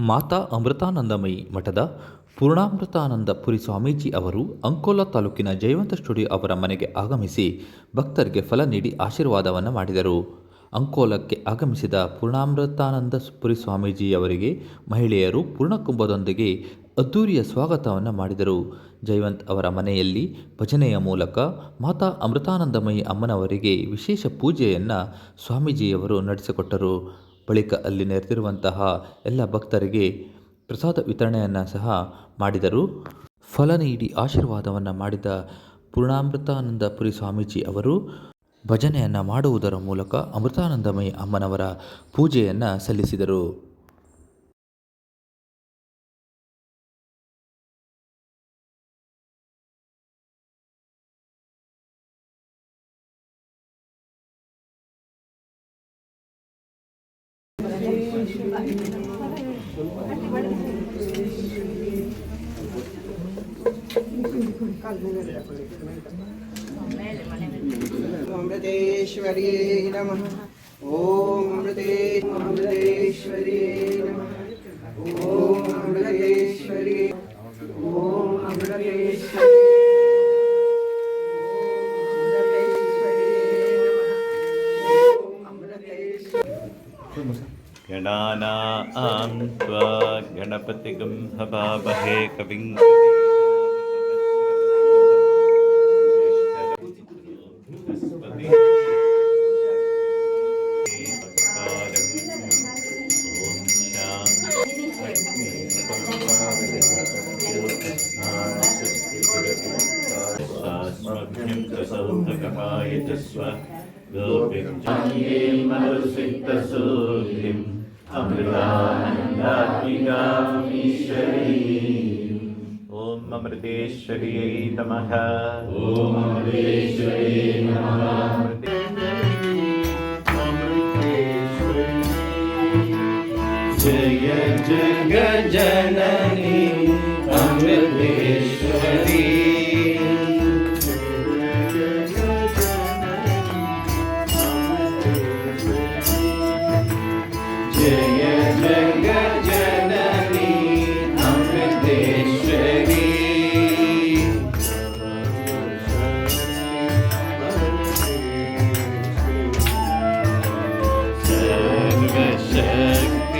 ಮಾತಾ ಅಮೃತಾನಂದಮಯಿ ಮಠದ ಪೂರ್ಣಾಮೃತಾನಂದ ಪುರಿ ಸ್ವಾಮೀಜಿ ಅವರು ಅಂಕೋಲಾ ತಾಲೂಕಿನ ಜಯವಂತ ಸ್ಟುಡಿಯೋ ಅವರ ಮನೆಗೆ ಆಗಮಿಸಿ ಭಕ್ತರಿಗೆ ಫಲ ನೀಡಿ ಆಶೀರ್ವಾದವನ್ನು ಮಾಡಿದರು. ಅಂಕೋಲಕ್ಕೆ ಆಗಮಿಸಿದ ಪೂರ್ಣಾಮೃತಾನಂದ ಪುರಿ ಸ್ವಾಮೀಜಿ ಅವರಿಗೆ ಮಹಿಳೆಯರು ಪೂರ್ಣಕುಂಭದೊಂದಿಗೆ ಅದ್ಧೂರಿಯ ಸ್ವಾಗತವನ್ನು ಮಾಡಿದರು. ಜಯವಂತ್ ಅವರ ಮನೆಯಲ್ಲಿ ಭಜನೆಯ ಮೂಲಕ ಮಾತಾ ಅಮೃತಾನಂದಮಯಿ ಅಮ್ಮನವರಿಗೆ ವಿಶೇಷ ಪೂಜೆಯನ್ನು ಸ್ವಾಮೀಜಿಯವರು ನಡೆಸಿಕೊಟ್ಟರು. ಬಳಿಕ ಅಲ್ಲಿ ನೆರೆದಿರುವಂತಹ ಎಲ್ಲ ಭಕ್ತರಿಗೆ ಪ್ರಸಾದ ವಿತರಣೆಯನ್ನು ಸಹ ಮಾಡಿದರು. ಫಲ ನೀಡಿ ಆಶೀರ್ವಾದವನ್ನು ಮಾಡಿದ ಪೂರ್ಣಾಮೃತಾನಂದ ಪುರಿ ಸ್ವಾಮೀಜಿ ಅವರು ಭಜನೆಯನ್ನು ಮಾಡುವುದರ ಮೂಲಕ ಅಮೃತಾನಂದಮಯಿ ಅಮ್ಮನವರ ಪೂಜೆಯನ್ನು ಸಲ್ಲಿಸಿದರು. अमृतेश्वर्यै नमः ॐ अमृते अमृतेश्वर्यै नमः ॐ अमृतेश्वर्यै ॐ अमृतेश्वर्यै गणानां त्वा गणपतिगं कविं। गोपिं मनुसिक्तसूर्यम्। ॐ अमृतेश्वर्यै नमः ॐ अमृतेश्वर्यै नमः जय जग जननी